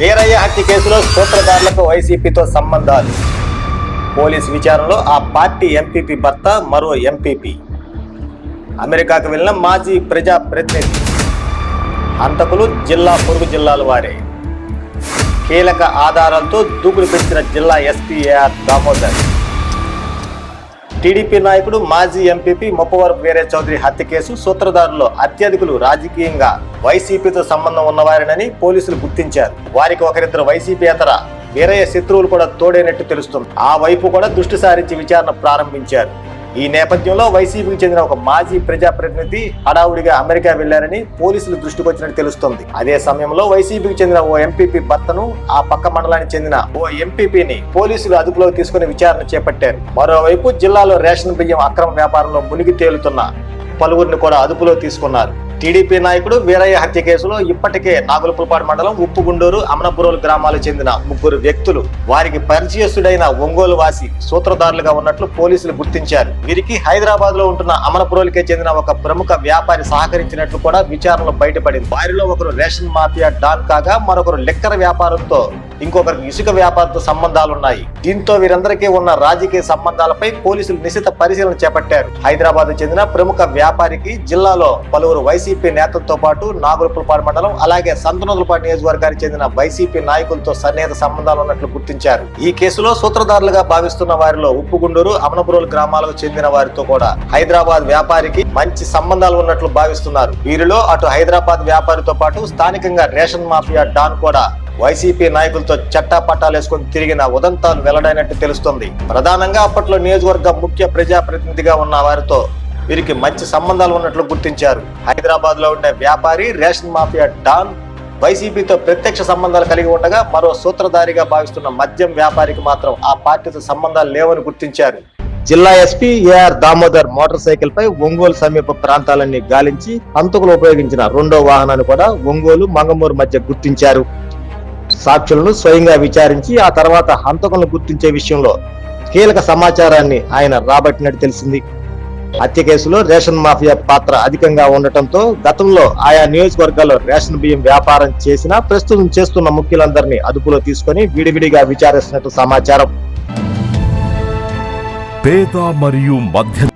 వీరయ్య హత్య కేసులో సూత్రధారులకు వైసీపీతో సంబంధాలు. పోలీస్ విచారణలో ఆ పార్టీ ఎంపీపీ భర్త మరో ఎంపీపీ. అమెరికాకు వెళ్ళిన మాజీ ప్రజా ప్రతినిధి హంతకులు జిల్లా పొరుగు జిల్లాల వారే. కీలక ఆధారాలతో దూకుడు పెంచిన జిల్లా ఎస్పీఏఆర్ దామోదర్. టీడీపీ నాయకుడు మాజీ ఎంపీపీ ముప్పవరపు వీరే చౌదరి హత్య కేసు సూత్రధారులు అత్యధికులు రాజకీయంగా వైసీపీతో సంబంధం ఉన్నవారినని పోలీసులు గుర్తించారు. వారికి ఒకరిద్దరు వైసీపీ అతర వీరయ్య శత్రువులు కూడా తోడైనట్టు తెలుస్తుంది. ఆ వైపు కూడా దృష్టి సారించి విచారణ ప్రారంభించారు. ఈ నేపథ్యంలో వైసీపీకి చెందిన ఒక మాజీ ప్రజాప్రతినిధి హడావుడిగా అమెరికా వెళ్ళారని పోలీసులు దృష్టికి వచ్చినట్టు తెలుస్తోంది. అదే సమయంలో వైసీపీకి చెందిన ఓ ఎంపీపీ భర్తను ఆ పక్క మండలానికి చెందిన ఓ ఎంపీపీని పోలీసులు అదుపులోకి తీసుకుని విచారణ చేపట్టారు. మరోవైపు జిల్లాలో రేషన్ బియ్యం అక్రమ వ్యాపారంలో మునిగి తేలుతున్న పలువురిని కూడా అదుపులో తీసుకున్నారు. టీడీపీ నాయకుడు వీరయ్య హత్య కేసులో ఇప్పటికే నాగులపులపాడు మండలం ఉప్పుగుండూరు అమనపురోలు గ్రామాలకు చెందిన ముగ్గురు వ్యక్తులు వారికి పరిచయస్తుడైన ఒంగోలు వాసి సూత్రధారులుగా ఉన్నట్లు పోలీసులు గుర్తించారు. వీరికి హైదరాబాద్లో ఉంటున్న అమనపురోలుకే చెందిన ఒక ప్రముఖ వ్యాపారి సహకరించినట్లు కూడా విచారణలో బయటపడింది. వారిలో ఒకరు రేషన్ మాఫియా డాన్ కాగా మరొకరు లెక్కర వ్యాపారంతో ఇంకొకరికి ఇసుక వ్యాపారంతో సంబంధాలున్నాయి. దీంతో వీరందరికీ ఉన్న రాజకీయ సంబంధాలపై పోలీసులు నిశిత పరిశీలన చేపట్టారు. హైదరాబాద్ చెందిన ప్రముఖ వ్యాపారికి జిల్లాలో పలువురు వైసీపీ నేతలతో పాటు నాగులపులపాడు మండలం అలాగే సంతనోదులపాడు నియోజకవర్గానికి చెందిన వైసీపీ నాయకులతో సన్నిహిత సంబంధాలు ఉన్నట్లు గుర్తించారు. ఈ కేసులో సూత్రధారులుగా భావిస్తున్న వారిలో ఉప్పుగుండూరు అమనపురోలు గ్రామాలకు చెందిన వారితో కూడా హైదరాబాద్ వ్యాపారికి మంచి సంబంధాలు ఉన్నట్లు భావిస్తున్నారు. వీరిలో అటు హైదరాబాద్ వ్యాపారితో పాటు స్థానికంగా రేషన్ మాఫియా డాన్ కూడా వైసీపీ నాయకులతో చట్టా పట్టాలు వేసుకొని తిరిగిన ఉదంతాలు వెల్లడైనట్టు తెలుస్తుంది. ప్రధానంగా అప్పట్లో నియోజకవర్గ ముఖ్య ప్రజాప్రతినిధిగా ఉన్న వారితో వీరికి మంచి సంబంధాలు ఉన్నట్లు గుర్తించారు. హైదరాబాద్లో ఉండే వ్యాపారి రేషన్ మాఫియా డాన్ వైసీపీతో ప్రత్యక్ష సంబంధాలు కలిగి ఉండగా మరో సూత్రధారిగా భావిస్తున్న మద్యం వ్యాపారికి మాత్రం ఆ పార్టీతో సంబంధాలు లేవని గుర్తించారు. జిల్లా SP A R Damodar motorcycle పై ఒంగోలు సమీప ప్రాంతాలన్నీ గాలించి హంతకులు ఉపయోగించిన రెండో వాహనాన్ని కూడా ఒంగోలు మంగమూరు మధ్య గుర్తించారు. సాక్షులను స్వయంగా విచారించి ఆ తర్వాత హంతకులను గుర్తించే విషయంలో కీలక సమాచారాన్ని ఆయన రాబట్టినట్టు తెలిసింది. హత్య కేసులో రేషన్ మాఫియా పాత్ర అధికంగా ఉండటంతో గతంలో ఆయా నియోజకవర్గాల్లో రేషన్ బియ్యం వ్యాపారం చేసినా ప్రస్తుతం చేస్తున్న ముఖ్యులందరినీ అదుపులో తీసుకొని విడివిడిగా విచారిస్తున్నట్టు సమాచారం. పేద మరియు మధ్య